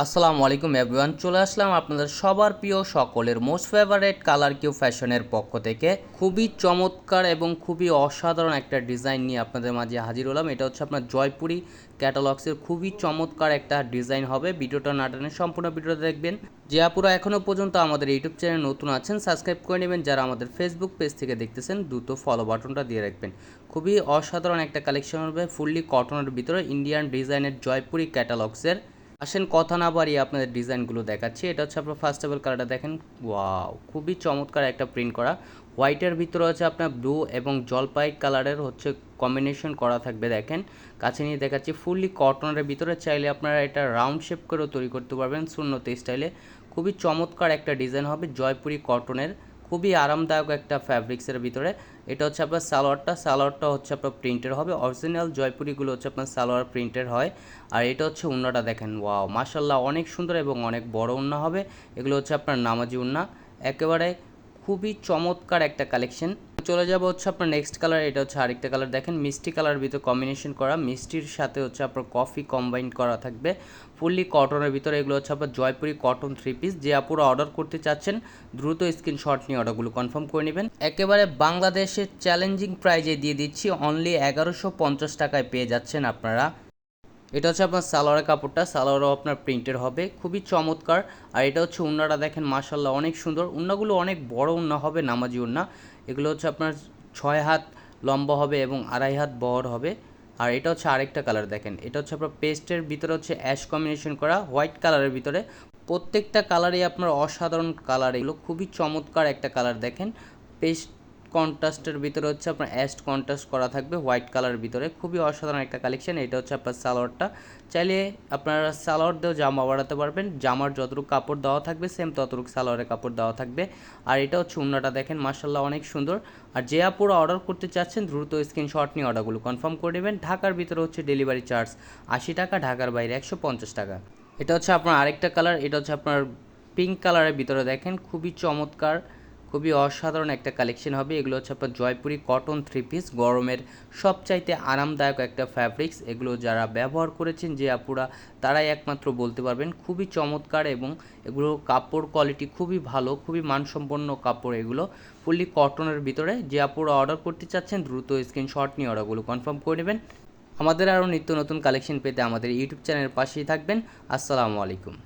আসসালামু আলাইকুম এভরিওয়ান, চলে আসলাম আপনাদের সবার প্রিয় সকলের মোস্ট ফেভারেট কালার কিউ ফ্যাশনের পক্ষ থেকে। খুবই চমৎকার এবং খুবই অসাধারণ একটা ডিজাইন নিয়ে আপনাদের মাঝে হাজির হলাম। এটা হচ্ছে আপনার জয়পুরি ক্যাটালগসের খুবই চমৎকার একটা ডিজাইন হবে। ভিডিওটা নাটানে সম্পূর্ণ ভিডিওটা দেখবেন। যে এখনও পর্যন্ত আমাদের ইউটিউব চ্যানেল নতুন আছেন সাবস্ক্রাইব করে নেবেন। যারা আমাদের ফেসবুক পেজ থেকে দেখতেছেন, দ্রুত ফলো বাটনটা দিয়ে রাখবেন। খুবই অসাধারণ একটা কালেকশন হবে ফুললি কটনের ভিতরে ইন্ডিয়ান ডিজাইনের জয়পুরি ক্যাটালগসের আসেন, কথা না বাড়িয়ে আপনাদের ডিজাইনগুলো দেখাচ্ছি। এটা হচ্ছে আপনার ফার্স্ট অফ অল কালারটা দেখেন। ওয়াও খুবই চমৎকার একটা প্রিন্ট করা। হোয়াইটের ভিতরে হচ্ছে আপনার ব্লু এবং জলপাই কালারের হচ্ছে কম্বিনেশন করা থাকবে, দেখেন। কাছে নিয়ে দেখাচ্ছি ফুললি কটনের ভিতরে চাইলে আপনারা এটা রাউন্ড শেপ করেও তৈরি করতে পারবেন, শূন্যতে স্টাইলে খুবই চমৎকার একটা ডিজাইন হবে জয়পুরি কটনের খুবই আরামদায়ক একটা ফ্যাব্রিক্সের ভিতরে। এটা হচ্ছে আপনার সালোয়ারটা। সালোয়ারটা হচ্ছে আপনার প্রিন্টের হবে। অরিজিনাল জয়পুরিগুলো হচ্ছে আপনার সালোয়ার প্রিন্টের হয়। আর এটা হচ্ছে উন্নাটা দেখেন ওয়াও মাসাল্লাহ অনেক সুন্দর এবং অনেক বড় উন্না হবে। এগুলো হচ্ছে আপনার নামাজি উন্না। একেবারে খুবই চমৎকার একটা কালেকশন চলে যাব হচ্ছে আপনার নেক্সট কালার এটা হচ্ছে আরেকটা কালার দেখেন, মিষ্টি কালার ভিতর কম্বিনেশন করা। মিষ্টির সাথে হচ্ছে আপনার কফি কম্বাইন করা থাকবে। ফুললি কটনের ভিতরে এগুলো হচ্ছে আপনার জয়পুরি কটন থ্রি পিস যে আপুরা অর্ডার করতে চাচ্ছেন, দ্রুত স্ক্রিনশট নিয়ে অর্ডারগুলো কনফার্ম করে নেবেন। একেবারে বাংলাদেশের চ্যালেঞ্জিং প্রাইজে দিয়ে দিচ্ছি। অনলি এগারোশো পঞ্চাশ টাকায় পেয়ে যাচ্ছেন আপনারা। এটা হচ্ছে আপনার সালোয়ারের কাপড়টা, সালোয়ারও আপনার প্রিন্টের হবে, খুবই চমৎকার। আর এটা হচ্ছে উন্নাটা দেখেন মাশাল্লাহ অনেক সুন্দর। উন্নাগুলো অনেক বড় উন্না হবে, নামাজি উন্না। এগুলো হচ্ছে আপনার ছয় হাত লম্বা হবে এবং আড়াই হাত বহর হবে। আর এটা হচ্ছে আরেকটা কালার দেখেন, এটা হচ্ছে আপনার পেস্টের ভিতরে হচ্ছে অ্যাশ কম্বিনেশন করা হোয়াইট কালারের ভিতরে। প্রত্যেকটা কালারই আপনার অসাধারণ কালার এগুলো খুবই চমৎকার একটা কালার দেখেন। পেস্ট কন্ট্রাস্টের ভিতরে হচ্ছে আপনার অ্যাস্ট কন্ট্রাস্ট করা থাকবে, হোয়াইট কালারের ভিতরে। খুবই অসাধারণ একটা কালেকশন, এটা হচ্ছে আপনার সালোয়ারটা। চাইলে আপনারা সালোয়ার দিয়েও জামা বাড়াতে পারবেন, জামার যতটুকু কাপড় দেওয়া থাকবে সেম ততটুকু সালোয়ারের কাপড় দেওয়া থাকবে। আর এটা হচ্ছে উন্নাটা দেখেন মার্শাল্লাহ অনেক সুন্দর। আর যে আপুরা অর্ডার করতে চাচ্ছেন, দ্রুত স্ক্রিনশট নিয়ে অর্ডারগুলো কনফার্ম করে নেবেন। ঢাকার ভিতরে হচ্ছে ডেলিভারি চার্জ আশি টাকা, ঢাকার বাইরে একশো পঞ্চাশ টাকা। এটা হচ্ছে আপনার আরেকটা কালার এটা হচ্ছে আপনার পিঙ্ক কালারের ভিতরে দেখেন, খুবই চমৎকার। খুবই অসাধারণ একটা কালেকশন হবে। এগুলো হচ্ছে আপনার জয়পুরি কটন থ্রি পিস গরমের সবচাইতে আরামদায়ক একটা ফ্যাব্রিক্স এগুলো যারা ব্যবহার করেছেন যে আপুরা, তারাই একমাত্র বলতে পারবেন, খুবই চমৎকার এবং এগুলো কাপড় কোয়ালিটি খুবই ভালো, খুবই মানসম্পন্ন কাপড় এগুলো। ফুললি কটনের ভিতরে যে আপুরা অর্ডার করতে চাচ্ছেন, দ্রুত স্ক্রিনশট নিয়ে অর্ডারগুলো কনফার্ম করে নেবেন। আমাদের আরও নিত্য নতুন কালেকশন পেতে আমাদের ইউটিউব চ্যানেলের পাশেই থাকবেন। আসসালামু আলাইকুম।